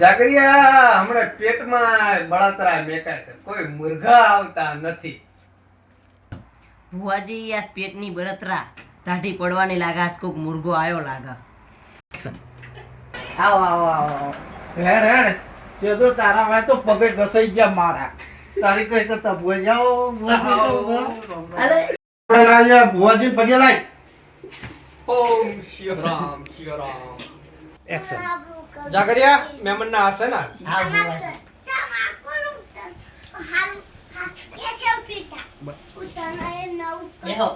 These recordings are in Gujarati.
જાગરિયા હમણાં પેટમાં બળતરા મેકાય છે. કોઈ મુર્ગા આવતા નથી. ભુવાજી આ પેટની બળતરા ટાઢી પડવાની લાગે આજ કોક મુર્ગો આવ્યો લાગે. આવો આવો આવો આવો. હેડ હેડ. તે તો તારા ભાઈ તો પગે ઘસાઈ ગયા મારા. તારી કઈ કરતા ભૂવા જાઓ અરે ભુવાજી પગે લાય ઓમ શિવ રામ શિવ રામ એક્શન જાગરિયા મહેમાન ના હશે ને હા ભુવાજી બેહો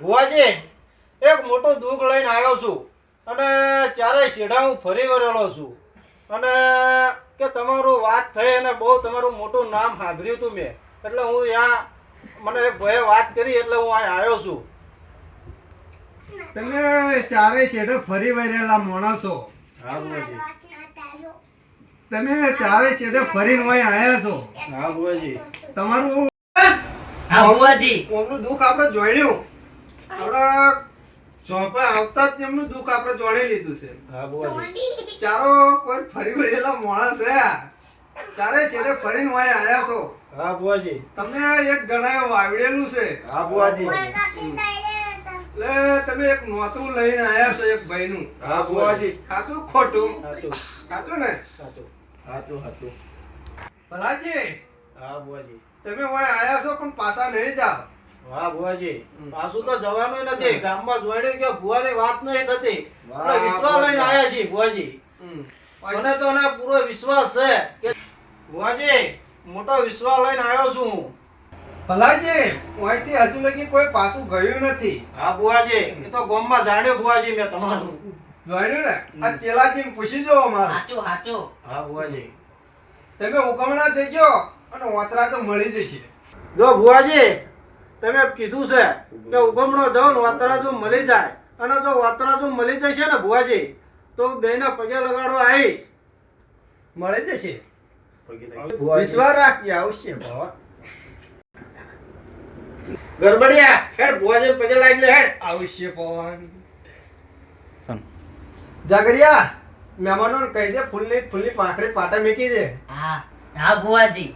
ભુવાજી એક મોટું દુઃખ લઈને આવ્યો છું અને ચારે શેઢા હું ફરી વળેલો છું અને કે તમારું વાત થઈ અને બહુ તમારું મોટું નામ સાંભળ્યું હતું મેં એટલે હું ત્યાં મને એક ભાઈએ વાત કરી એટલે હું અહીં આવ્યો છું. તમે ચારે છેડે ફરી વળેલા માણસો. હા ભુવાજી. તમે ચારે છેડે ફરીને અહીં આયા છો. હા ભુવાજી. તમારું હા ભુવાજી. એમનું દુઃખ આપણે જોડ્યું આપણે ચોપે આવતા જ એમનું દુઃખ આપણે જોડી લીધું છે. હા ભુવાજી. ચારો કોઈ ફરી વળેલા માણસ છે ચારે છેડે ફરીને વાય આવ્યા છો. હા ભુવાજી. તમને એક જણાએ વાવડેલું છે. હા ભુવાજી. એટલે તમે એક નોતું લઈને આવ્યા છો એક ભાઈનું. હા ભુવાજી. ખાતું ખોટું. સાચું સાચું ને? ખાતું. ખાતું ભલાજી હા ભુવાજી. તમે વાય આવ્યા છો પણ પાછા નહીં જાઓ. વાહ ભુવાજી. પાછું તો જવાનું નથી. ગામમાં જોડ્યું કે ભુવાની વાત નહીં થતી. વિશ્વાસ લઈને આવ્યા આયા છીએ ભુવાજી. હમ. મને તો ને પૂરો વિશ્વાસ છે કે ભુવાજી મોટો વિશ્વાસ લઈને આવ્યો છું. હું ભલાજી અહીંથી હજુ લગી કોઈ પાછું ગયું નથી. હા ભુવાજી એ તો ગોમમાં જાણ્યો ભુવાજી મેં તમારું. જોયું ને? આ ચેલાજીને પૂછી જો અમારે સાચું સાચું હા ભુવાજી. તમે ઉકમણા થઈ ગયો અને વાતરા તો મળી જશે. જો ભુવાજી તમે કીધું છે કે ઉગમણો જાઓ ને વાતરાજુ મળી જાય. અને જો વાતરાજુ મળી જશે ને ભુવાજી તો બેના પગે લગાડવા આવીશ. મળી જશે. વિશ્વાસ રાખજે આવશે. ભાવા ગરબડિયા હેડ ભુવાજી પગે લાગી હેડ. આવશે પવન. જાગરિયા મહેમાનો કહી દે ફૂલની ફૂલની પાંખડી પાટા મેકી દે. હા હા ભુવાજી.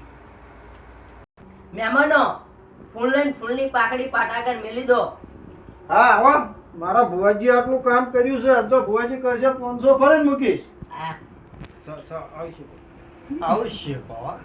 મહેમાનો ફૂલ લઈને ફૂલની પાકડી પાટા આગળ મેલી દો. હા હો મારા ભુવાજી આટલું કામ કર્યું છે. તો ભુવાજી કરશે પાંચસો ફરે મૂકીશ. હા. આવશે. આવશે ભાવા